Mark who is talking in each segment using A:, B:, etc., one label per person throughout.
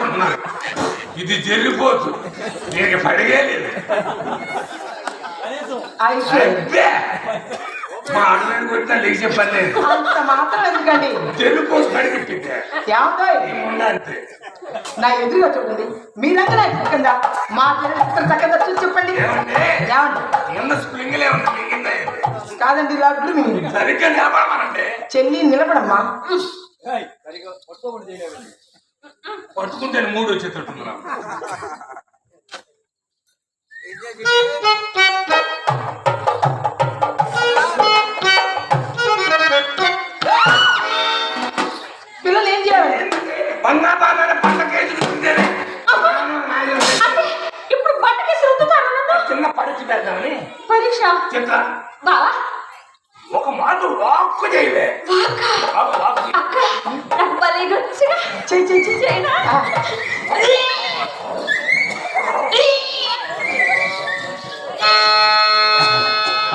A: అనుకుంటున్నారు ఇది జరిగిపోతు దీనికి పడిగే లేదు
B: అయితే
A: అబ్బే! మా అన్నని కొట్టినా లేచి పని లేదు
B: అంత మాత్రం ఎందుకండి?
A: జరిగిపోతు పడిగిప్పిద్దే
B: ఏమంటో
A: ఏముందా అంతే.
B: నా ఎదురుగా చూడండి. మా చరిత్ర చక్కగా చూసి చెప్పండి.
A: ఏమండి? స్ప్రింగ్లే ఉంది?
B: కాదండి లడ్లు మీ
A: సరిగ్గా నిలబడమనండి.
B: చెల్లి నిలబడమ్మా.
A: పట్టుకుంటే మూడు వచ్చేటట్టుంది నాకు.
B: పిల్లలు ఏం చేయాలి
C: ఇప్పుడు రుద్దుతాను.
A: చిన్న పరీక్ష పెడదామని.
C: పరీక్ష?
A: చెప్తా.
C: బావా
A: ఒక మాట వాక్కు చేయలే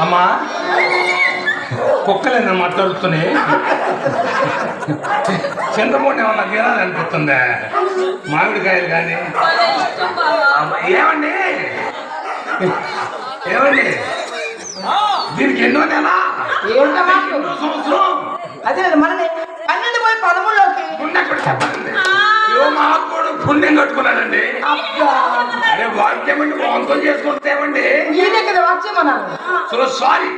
A: అమ్మా కుక్కలేనా మాట్లాడుతున్నాయి? చింతపండు ఏమన్నా తినాలనిపిస్తుందా మామిడికాయలు కానీ. ఏమండి? ఏమండి? దీనికి ఎన్నో నెల సంవత్సరం.
B: అదే మనని పన్నెండు పోయి పదమూడులోకి.
A: చెప్పండి ఏమో మా కూడా పుణ్యం కట్టుకున్నాడండి.
B: అబ్బా.
A: అరే వాక్యం అంటే వాంతులు చేసుకుంటే ఏమండి?
B: ఈయనే కదా వచ్చేమన్నాను
A: సో సారీ.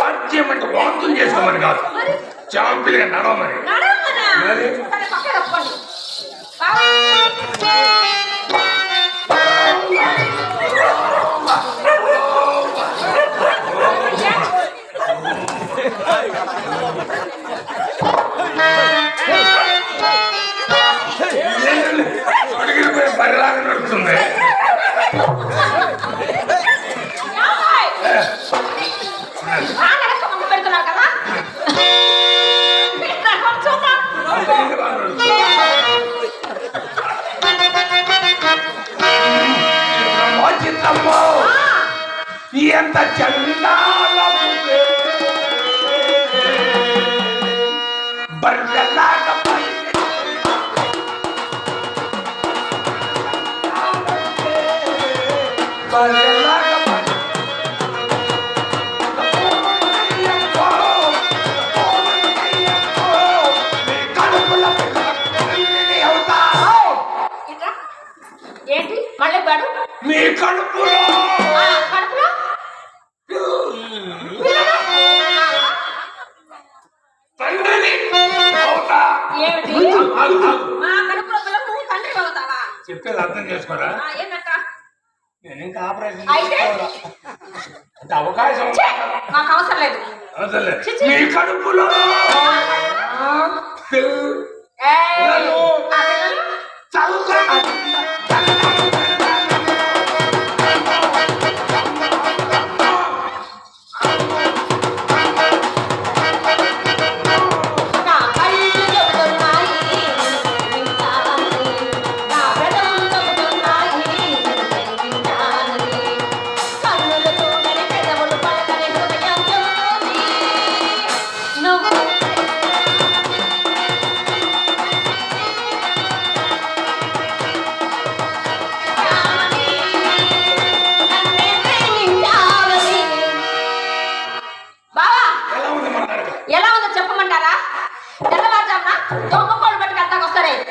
A: వాక్యం అంటే వాంతులు చేసుకోమని కాదు. చాంపిల్గా నడవమనా? మరి?
C: తండ్రి అవుతావా?
A: చెప్పేది అర్థం చేసుకోరా? నేను ఇంకా ఆపరేషన్? అంటే అవకాశం
C: అవసరం లేదు.
A: అవసరం లేదు. మీ కడుపులో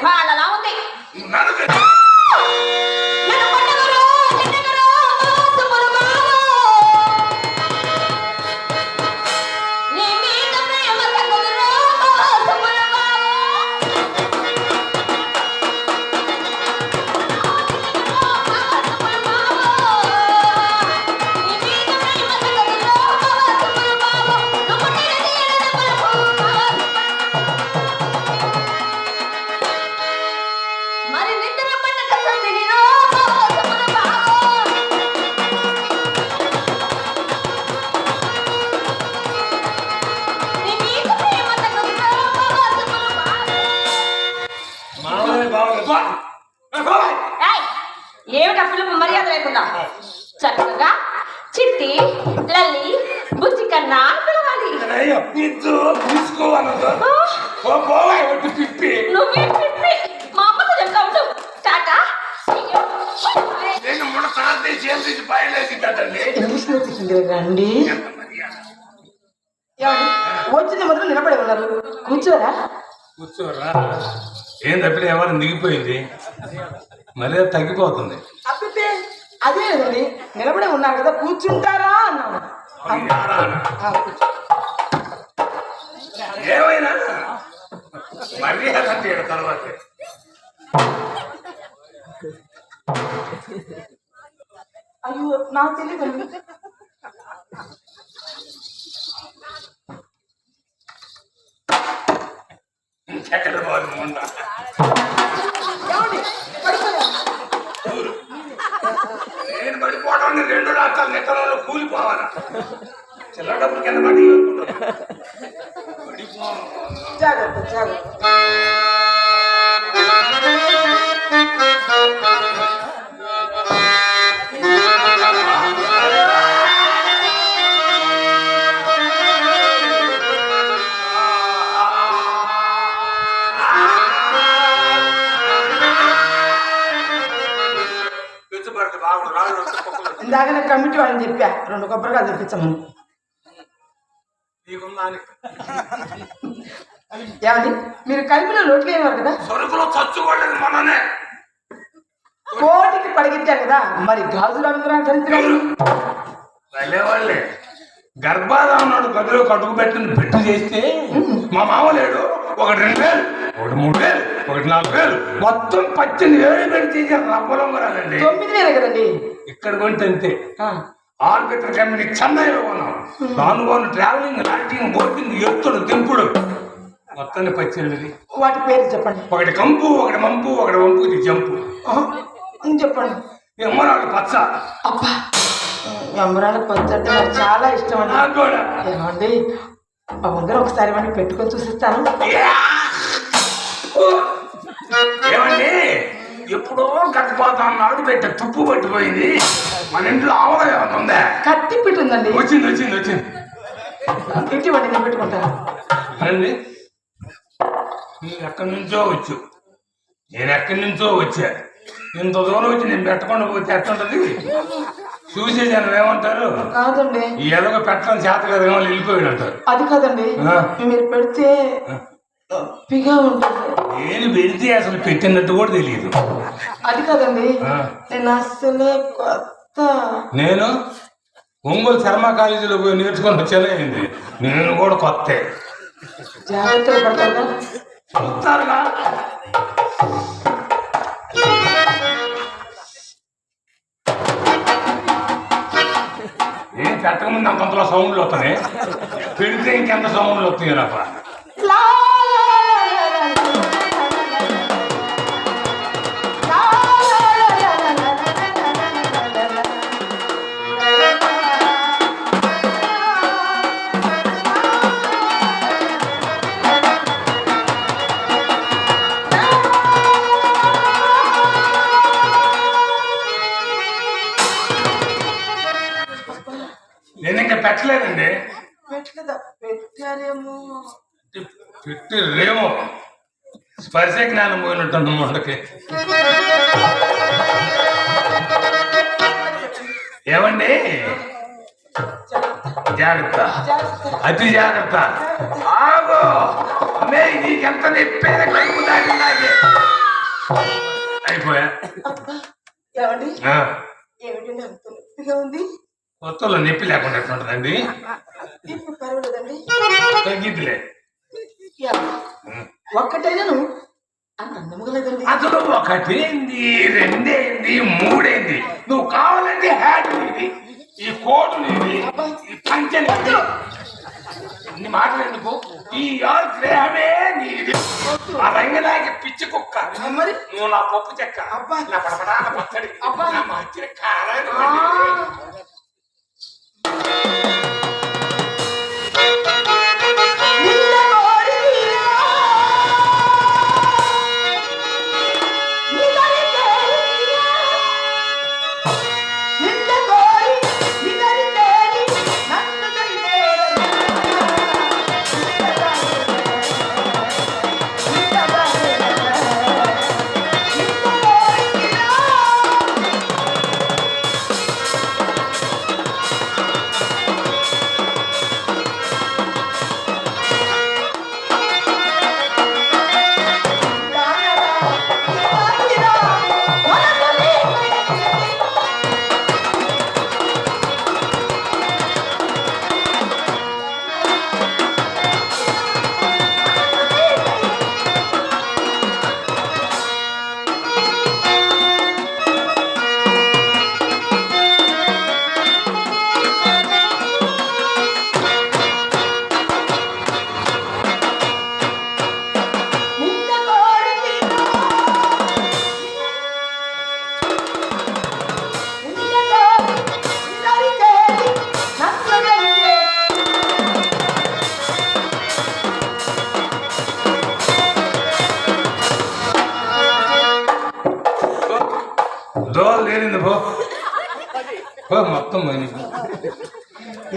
C: fala ఏమిటి అప్పులు మర్యాద లేకుండా. చక్కగా చిట్టి లల్లి బుజ్జి కన్నా పిలవాలి. నువ్వే పిప్పి. మా అమ్మతో టాటా
A: నేను
B: మూడు సార్లు రండి. వచ్చింది మొదలు నిలబడి ఉన్నారు. కూర్చోరా?
A: కూర్చోరా. ఏం తప్పిన ఎవరు దిగిపోయింది మరీ తగ్గిపోతుంది.
B: అబ్బే అదే లేదండి నిలబడి ఉన్నారు కదా కూర్చుంటారా కూర్చో.
A: ఏమైనా? మర్యాద అంటే తర్వాత.
B: అయ్యో నాకు తెలియదండి
A: ఎక్కడ పోదు ముందు
B: ఏమండి పడిపోయా
A: నేను పడిపోవడం రెండు రాష్ట్రాలు నెత్తలలో కూలిపోవాలా చిల్లర డబ్బులు కింద పడి పడిపో
B: జాగ్రత్త జాగ్రత్త రెండు కొబ్బరికాయలు తెప్పించమని. ఏమండి? మీరు కలిపిన లోటు లేనివారు కదా?
A: సరుకులో చచ్చుకోలేదు మననే
B: కోటికి పడిగించారు కదా? మరి గాజులు అనుకున్నా ధరించగలరు
A: వెళ్ళే నాడు గదిలో కడుగు పెట్టిన పెట్టు చేస్తే మా మామ లేడు. ఒకటి రెండు వేలు ఒకటి మూడు వేలు ఒకటి నాలుగు వేలు. మొత్తం పద్దెనిమిది వేలు పెట్టి చేశారు. రబ్బలొంగరాలండి
B: తొమ్మిది వేలే కదండి.
A: ఇక్కడ కొంటే అంతే. ఆర్బిటర్ కంపెనీ చెన్నైలో కొన్నాం దాని వాళ్ళు ట్రావెలింగ్ లాంటింగ్ బోటింగ్ ఎత్తుడు దింపుడు మొత్తాన్ని పద్దెనిమిది
B: వాటి పేరు చెప్పండి.
A: ఒకటి కంపు ఒకటి మంపు ఒకటి వంపు ఇది జంపు.
B: చెప్పండి?
A: ఎమ్మరాడు పచ్చ.
B: అబ్బా ఎమరాల పచ్చడి నాకు చాలా ఇష్టం అండి.
A: నాకు కూడా.
B: ఏమండి? ఆ ఉంగరం ఒకసారి ఇవ్వండి పెట్టుకొని చూసిస్తాను!
A: ఏమండి? ఎప్పుడో గర్భపాతం నాడు పెట్ట తుప్పు పట్టిపోయింది. మన ఇంట్లో ఏమైనా ఉందా?
B: కత్తి పెట్టి ఉందండి.
A: వచ్చింది వచ్చింది వచ్చింది.
B: ఇంటి ఇవ్వండి నేను
A: రండి. నువ్వు ఎక్కడి నుంచో వచ్చు. నేను ఎక్కడి నుంచో వచ్చా? ఇంత దూరం వచ్చి నేను పెట్టకుండా పోతే ఎట్టుంటది చూసే జనం ఏమంటారు?
B: కాదండి.
A: ఈ ఎదగ పెట్టడం చేత కదా వాళ్ళు వెళ్ళిపోయాడు అంటారు
B: అది కాదండి. మీరు పెడితే నొప్పిగా ఉంటుంది
A: నేను పెడితే అసలు పెట్టినట్టు కూడా తెలియదు
B: అది కాదండి. నేను అసలే కొత్త.
A: నేను ఒంగోలు శర్మ కాలేజీలో పోయి నేర్చుకొని వచ్చానే అయింది. నేను కూడా కొత్తే.
B: జాగ్రత్తగా పడతారా?
A: చూస్తారుగా ఏం పెట్టకముందు అంతంతలో సౌండ్లు వస్తాయి పెడితే ఇంకెంత సౌండ్లు వస్తాయి రప్ప? పెట్టి రేమో స్పర్శ జ్ఞానం పోయినట్టుంది మొండకి ఏమండి? జాగ్రత్త. అతి జాగ్రత్త. ఆగో! అమ్మే నీకెంత నెప్పేద కడుపు దాటిందాకే అయిపోయా?
B: ఏమండి?
A: ఆ,
B: ఏమిటండి అంత నొప్పిగా ఉంది?
A: కొత్తలో నొప్పి లేకుండా ఎట్లుంటుందండి?
B: ఇప్పుడు పర్వాలేదండి
A: తగ్గిద్దిలే?
B: ఒక్కటైనాను
A: అసలు ఒకటేంది రెండేంది మూడేంది? నువ్వు కావాలంటే హ్యాట్ ఈ కోటు నీది ఈ పంచె నీది. ఇన్ని మాటలు ఎందుకు? ఈ ఆల్ గ్రహమే నీది. ఆ రంగనాయకి పిచ్చి కుక్క.
B: మరి?
A: నువ్వు నా పప్పు చెక్క.
B: అబ్బా.
A: నా పడపడాల పచ్చడి.
B: అబ్బా.
A: నా మధ్య కారాలు. Thank you.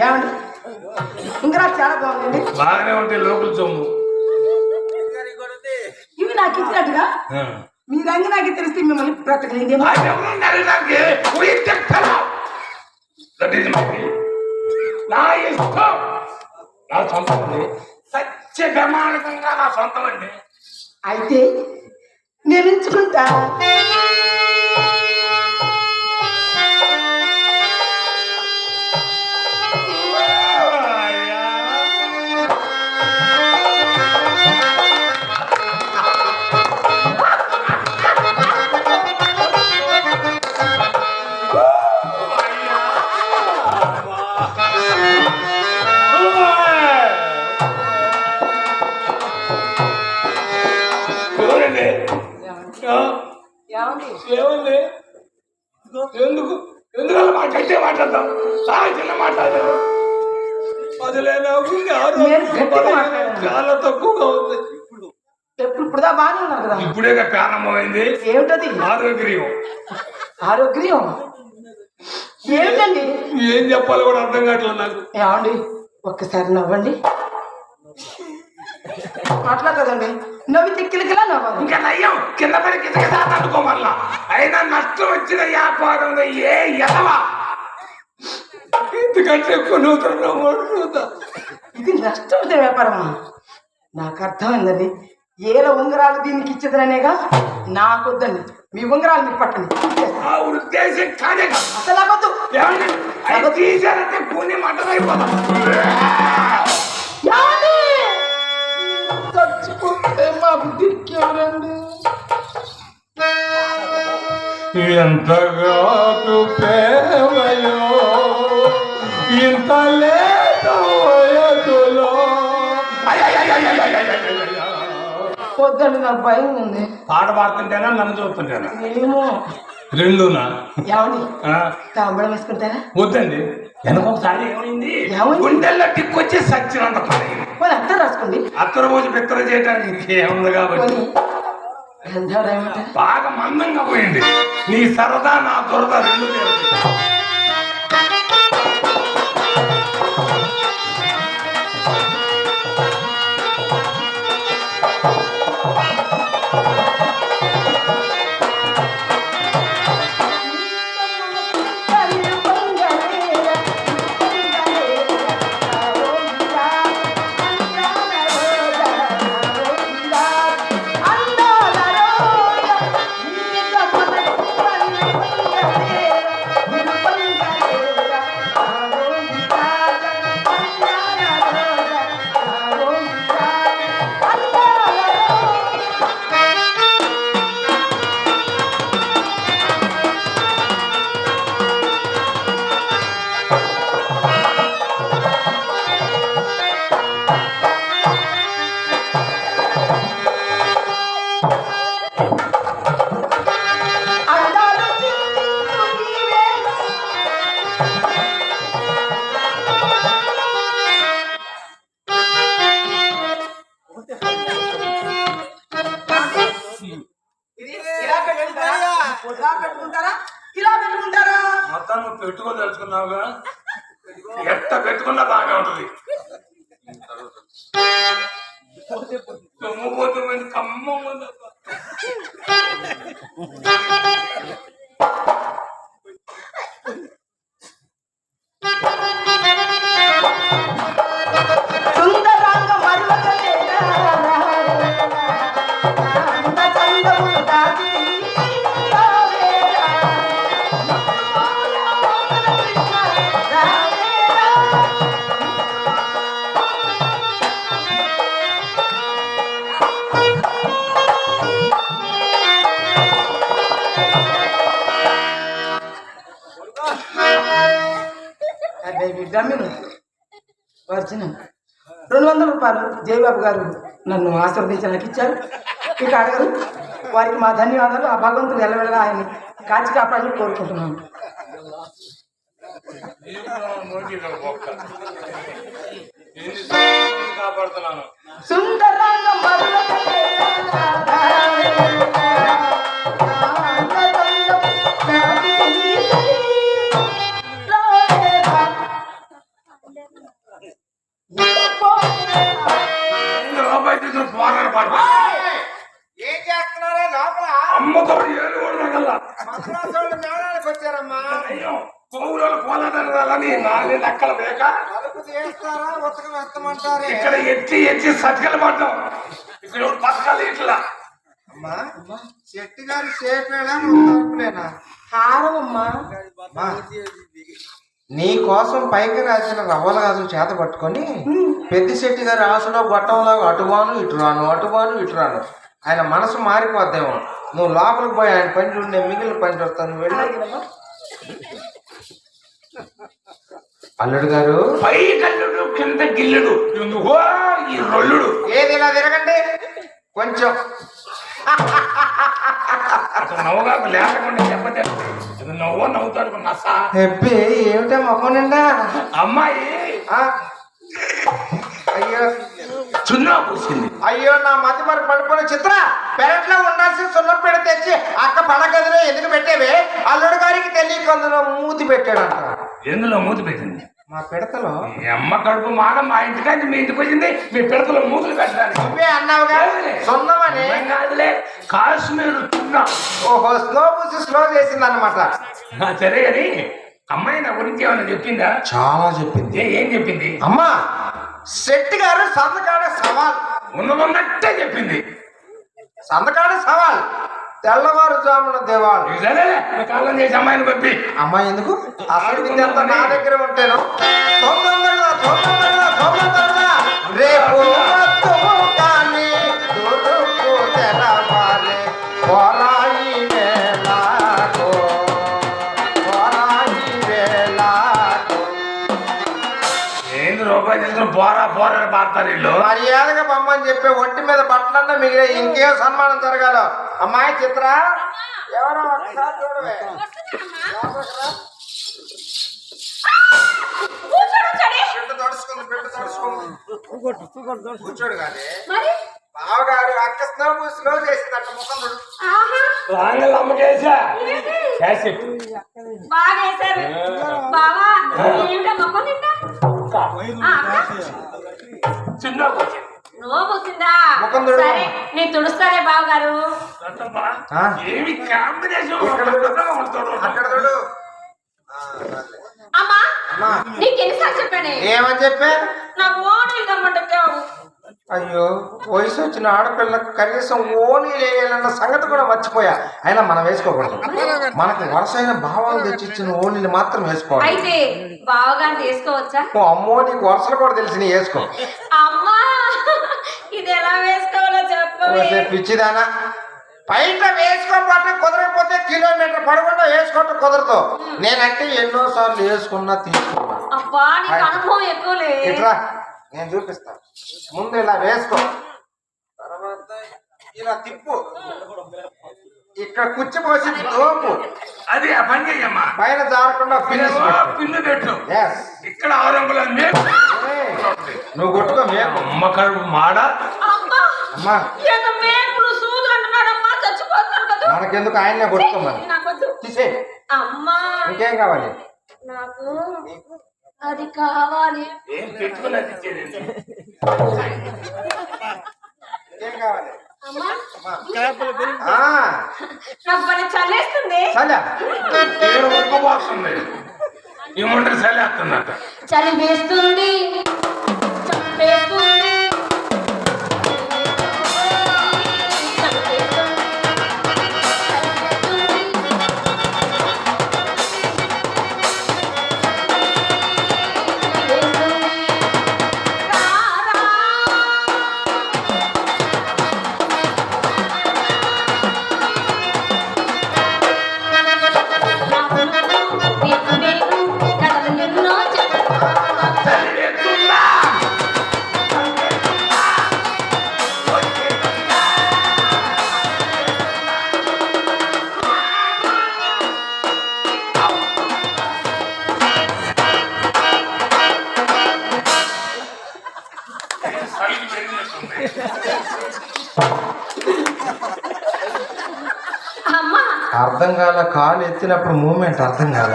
B: ఏమండి? ఇంకా చాలా బాగుందండి.
A: బాగానే ఉంటాయి లోపల సొమ్ము.
B: ఇవి నాకు ఇచ్చినట్టుగా. మీ రంగు నాకు తెలిస్తే మిమ్మల్ని
A: will. నా ఇష్టం. నా సొంతం అండి. సత్య ప్రమాణికంగా నా సొంతం అండి.
B: అయితే నేను ఎంచుకుంటా ఏమండి
A: ఎందుకు? ఎందుకు అలా మాట్లాడితే మాట్లాడతాం చాలా చిన్న మాట్లాడారు
B: గట్టిగా మాట్లాడాను.
A: చాలా తక్కువగా ఉంది.
B: ఎప్పుడు ఇప్పుడుదా బాగానే ఉన్నారు కదా?
A: ఇప్పుడే ప్రారంభమైంది.
B: ఏమిటది?
A: ఆరోగ్యం.
B: ఆరోగ్యం? ఏమిటండి?
A: ఏం చెప్పాలో కూడా అర్థం కావట్లేదు నాకు.
B: ఏమండి ఒక్కసారి నవ్వండి. అట్లా నవ్వి తిక్కిలకిలా నవ్వాలి.
A: ఇంకా నయ్యం. కింద పడి కింద అనుకోమల్లా అయినా నష్టం వచ్చిన వ్యాపారంలో ఏ ఎదవా? ఎందుకంటే నవ్వుతా
B: ఇది నష్టం వచ్చే వ్యాపారమా నాకు అర్థమైందండి. ఏల ఉంగరాలు దీనికి ఇచ్చేదనేగా నాకొద్దండి. మీ ఉంగరాలు మీకు పట్టండి.
A: ఆ ఉద్దేశం కాదే.
B: అసలు
A: అది తీసారంటే అడ్డమైపోతాం
B: ఏమండి? చచ్చిపోతే మా బుద్ధికి ఎవరండి
A: ఎంతగాటు ప్రేమయో ఇంత లేదో
B: వద్దండి నాకు భయం ఉంది.
A: పాట పాడుతుంటేనా నన్ను చూస్తుంటేనా?
B: ఏమో.
A: రెండునా?
B: ఏమండి?
A: ఆ,
B: తాంబళం వేసుకుంటారా?
A: వద్దండి. వెనక ఒకసారి ఏమైంది?
B: ఏమైంది?
A: గుండెల్లో టిక్కొచ్చి సచ్చినంత పని.
B: పోనీ అత్త రాసుకోండి.
A: అత్తర రోజు బిత్తర చేయడానికి ఇంకేముంది కాబట్టి? బాగా మందంగా పోయింది నీ సరదా నా దురద రెండు
B: ఇలా పెట్టుకుంటారా? ఇలా పెట్టుకుంటారా?
A: మొత్తం నువ్వు పెట్టుకో తెలుసుకున్నావుగా ఎంత పెట్టుకున్నా బాగా ఉంటుంది. సొమ్ము పోతుంది కమ్మ
B: సుందరాంగ అదే డమ్మిను ఒరిజినల్ రెండు వందల రూపాయలు జయబాబు గారు నన్ను ఆశీర్వదించి నాకు ఇచ్చారు. ఇక అడగరు. వారికి మా ధన్యవాదాలు. ఆ భగవంతుడు ఎల్లవెల్లగా ఆయన్ని కాచి కాపాడని కోరుకుంటున్నాను.
A: కాపాడుతున్నాను
B: సుందరంగ ఏం
A: చేస్తున్నారా? లోపల? అమ్మతో ఏడు కూడా పౌరులు పోలని నాలుగు లెక్కలు వేక
D: అలుపు చేస్తారా ఉతకం ఎత్తమంటారు?
A: ఇక్కడ ఎత్తి ఎత్తి సతికలు పడ్డాం. ఇక్కడ పథకాలు ఇట్లా?
D: అమ్మా చెట్టు గారు సేపేళ
B: హారం అమ్మా
D: నీ కోసం పైకి రాసిన రవ్వల గాజులు చేత పట్టుకొని పెద్ద శెట్టి గారి ఆశలో గొట్టంలో అటువాను ఇటు రాను అటువాను ఇటు రాను. ఆయన మనసు మారిపోద్దేమో. నువ్వు లోపలికి పోయి ఆయన పని చూడు నేను మిగిలిన పని చూస్తాను వెళ్ళి. అల్లుడు గారు.
A: పై కల్లుడు కింద గిల్లుడు. ఈ రొల్లుడు.
D: ఏది ఇలా తిరగండి? కొంచెం.
A: అసలు నవ్వుగా లేకుండా చెప్పతే ఇది నవ్వు నవ్వుతాడు నసా
D: హెప్పి ఏమిటా మొహం నిండా?
A: అమ్మాయి?
D: అయ్యో.
A: చున్నా పూసింది.
D: అయ్యో నా మతి మరి పడిపోయిన చిత్ర. పెరట్లో ఉండాల్సిన సున్నం పెడ తెచ్చి అక్క పడగదిలో ఎందుకు పెట్టేవే? అల్లుడు గారికి తెలియక అందులో మూతి పెట్టాడంట.
A: ఎందులో మూతి పెట్టింది?
D: మా పిడతలో
A: అమ్మ కడుపు మాట మా ఇంటికంటే మీ ఇంటికి వచ్చింది మీ పిడతలో మూతులు పెట్టడానికి.
D: నువ్వే అన్నావుగా సున్నమని
A: ఏం కాదులే కాశ్మీర్ చున్నా
D: ఓహో స్లో పూసి స్లో చేసింది అనమాట
A: సరే కానీ అమ్మాయి నా గురించి ఏమైనా చెప్పిందా?
D: చాలా చెప్పింది.
A: ఏ- ఏం చెప్పింది?
D: అమ్మా శెట్టి గారు సంతకాడ సవాల్.
A: ఉన్నదన్నట్టే చెప్పింది.
D: సంతకాడ సవాల్. తెల్లవారుజామున దేవాలు
A: ఇక సరేలే నా కాలం చేసి అమ్మాయిని పంపి.
D: అమ్మాయి ఎందుకు? అసలు విద్య అంతా నా దగ్గర ఉంటేను? రేపు
A: వీళ్ళు
D: మర్యాదగా బొమ్మని చెప్పే ఒంటి మీద బట్టలన్నా మిగిలే ఇంకేం సన్మానం జరగాలో? అమ్మాయి చిత్ర? ఎవరో ఒకసారి చూడవే.
C: కూర్చోడు
D: కానీ. బావగారు అక్క స్నో స్లో చేసిందట ముఖం
A: చేసి?
C: బాగా బావా నిండా?
A: చిన్న వచ్చింది
C: నో మూసిందా
D: ముఖం చూడు.
C: సరే నేను తుడుస్తానే బావగారు
D: ఆ?
A: ఏమి కాంబినేషన్
D: ఇక్కడ చూడు. అక్కడ చూడు ఆ, సర్లే.
C: అమ్మా
D: అమ్మా
C: నీకు ఎన్నిసార్లు చెప్పానే
D: ఏమని చెప్పా
C: నా ఓన్ ఇదమ్మంటే
D: అయ్యో వయసు వచ్చిన ఆడపిల్లకు కనీసం ఓనీ వేయాలన్న సంగతి కూడా మర్చిపోయా. అయినా మనం వేసుకోకూడదు. మనకు వరుసైన భావాలు తెచ్చిచ్చిన ఓనీని మాత్రం వేసుకోవాలి.
C: అయితే
D: ఓ అమ్మో నీకు వరుసలు కూడా తెలిసి వేసుకో.
C: అమ్మా ఇది ఎలా వేసుకోవాలో చెప్పవే
D: పిచ్చిదానా. బయట వేసుకోకపోతే కుదరకపోతే కిలోమీటర్ పడకుండా వేసుకోవటం కుదరదు. నేనంటే ఎన్నో సార్లు వేసుకున్నా తీసుకున్నా. నేను చూపిస్తా. ముందు ఇలా వేసుకో. తర్వాత ఇలా తిప్పు. ఇక్కడ కుచ్చి పోసి దోపు
A: అది ఆ పని చెయ్యమ్మా.
D: పైన జారకుండా ఫినిష్ పెట్టు.
A: పిన్ను పెట్టు. ఇక్కడ ఆరు అంగుళాల
D: నువ్వు కొట్టుకో మేకు.
A: అమ్మ కడుపు మాడ?
C: అమ్మా
D: అమ్మా.
C: ఎంత మేకులు సూదులు అంటున్నాడమ్మా చచ్చిపోతాను కదా.
D: మనకెందుకు ఆయన్నే కొట్టుకోమని
C: నాకొద్దు
D: తీసే.
C: అమ్మా!
D: ఇంకేం కావాలి?
C: నాకు అది కావాలి.
A: ఏం పెట్టుకున్నది ఇచ్చేది?
D: ఇంకేం కావాలి
C: చల్లేస్తుంది
D: చలి
C: వేస్తుంది చంపేస్తుంది.
D: ఎత్తినప్పుడు మూమెంట్ అర్థం కాల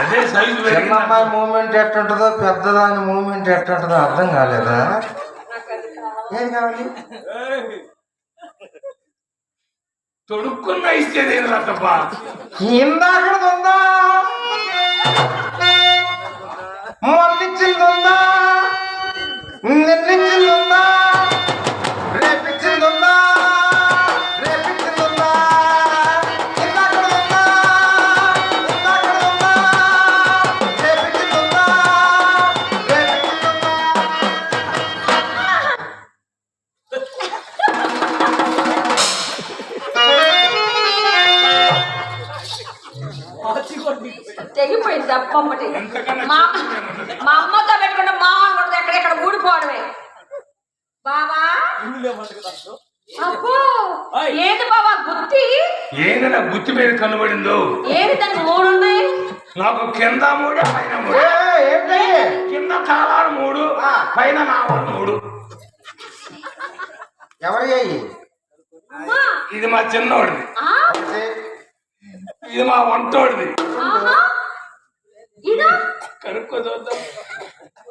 A: అదే సైజు
D: చిన్న అమ్మాయి మూమెంట్ ఎట్టుంటుందో పెద్దదాని మూమెంట్ ఎట్టుంటుందో అర్థం కాలేదా? ఏం కావాలి?
A: తొడుక్కున్న ఇచ్చేది ఏం రత్తప్ప
D: ఇందాకడుందా? మొన్నిచ్చిందుందా నిన్నిచ్చిందుందా రేపిచ్చిందుందా
A: ఎంతకన్నా
C: మా. మా అమ్మతో పెట్టుకుంటే మా కూడా ఎక్కడెక్కడ ఊడిపోవడమే. బావా? అబ్బో! ఏది బావా గుత్తి
A: ఏదైనా గుత్తి మీద కనబడిందో?
C: ఏది దానికి మూడు ఉన్నాయి
A: నాకు కింద మూడు పైన మూడు.
D: ఏ, ఏంటి?
A: కింద తాళాలు మూడు
D: ఆ.
A: పైన నాలుగు మూడు.
D: ఎవరి
A: ఇది మా చిన్నోడిది.
C: ఆ?
A: ఇది మా వంటోడిది కనుక్కో చూద్దాం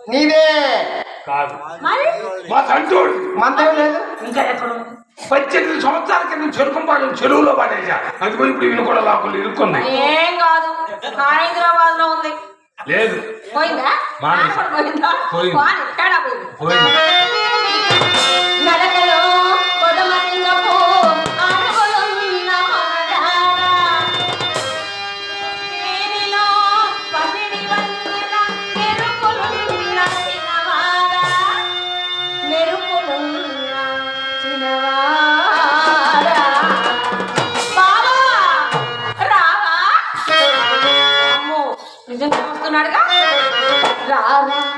D: నీదే
A: కాదు.
C: మరి?
A: మా తంటోడిది
D: మందేం లేదు.
C: ఇంకా ఎక్కడ?
A: పద్దెనిమిది సంవత్సరాల కింద చెరుకు పాడు చెరువులో పడేసా అది పోయి ఇప్పుడు ఈయన కూడా లాకులు ఇరుక్కుంది.
C: ఏం కాదు. హైదరాబాద్లో ఉంది.
A: లేదు.
C: పోయిందా? పోయిందా?
A: పోయింది.
C: 了呢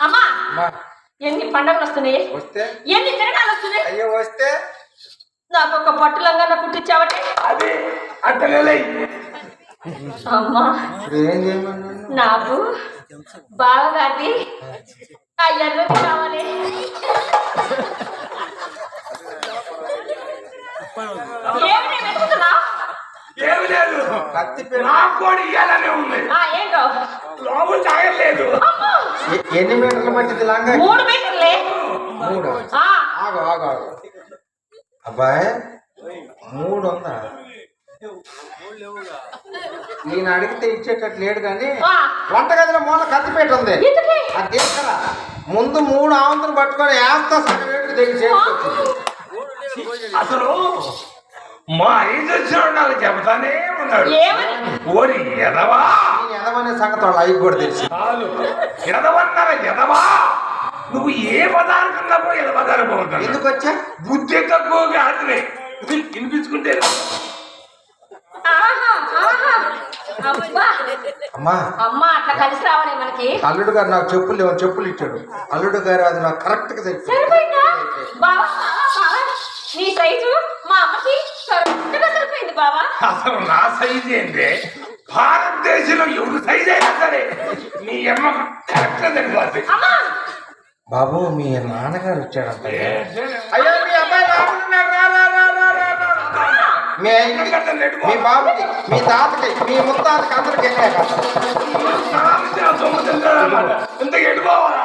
C: అమ్మా! ఎన్ని పండుగలు వస్తున్నాయి?
D: వస్తే?
C: ఎన్ని తిరగాలు వస్తున్నాయి?
D: అయ్యో వస్తే?
C: నాకు ఒక పట్టు లంగా కుట్టించావటే
A: అది అట్టలే
C: అమ్మా! నాకు ఆ ఎర్రది కావాలి. ఏమిటి?
A: ఏమి లేదు.
D: కత్తి పెట్టి
A: నాకు కూడా ఇయ్యాలనే ఉంది. లోపల
D: ఎన్ని మీటర్ల మధ్యది లాగా?
C: మూడు మీటర్లే?
D: మూడు.
C: ఆ,
D: ఆగు ఆగు ఆగు. అబ్బాయి మూడు ఉందా నేను అడిగితే ఇచ్చేటట్టు లేడు కానీ. వంటగదిలో మూల కత్తిపేట ఉంది? అది తీసుకురా ముందు మూడు ఆవంతులు పట్టుకొని వేస్తా సగం దగ్గర చేసి
A: అసలు మా ఐదు వచ్చిన నాకు చెబుతానే ఉన్నాడు. ఓరి ఎదవా
D: ఎదవనే సంగతి వాళ్ళు అయ్యి కూడా తెలుసు.
A: చాలు. ఎదవన్నారా ఎదవా నువ్వు ఏ పదార్థంలో ఎదవదారు పోతున్నావు
D: ఎందుకు వచ్చా?
A: బుద్ధి తక్కువ కాదులే. వినిపించుకుంటే
D: అమ్మా.
C: అమ్మా అట్లా కలిసి రావాలి మనకి.
D: అల్లుడు గారు నాకు చెప్పులు లేవు చెప్పులు ఇచ్చాడు. అల్లుడు గారు అది నాకు కరెక్ట్గా సరిపోయింది.
C: నీ సైజు మా అమ్మకి
A: అసలు నా సైజ్ ఏంటి భారతదేశంలో ఎవరు సైజ్ అయినా సరే నీ అమ్మ కరెక్ట్
D: బాబు మీ నాన్నగారు వచ్చాడంట అయ్యో మీ అబ్బాయి లోపల ఉన్నాడు. రా, రా, రా, రా, రా, రా. మీ బాబుకి మీ తాతకి మీ ముత్తాతకి అందరికి ఎక్కడ
A: ఇంత ఎడిపోవాలా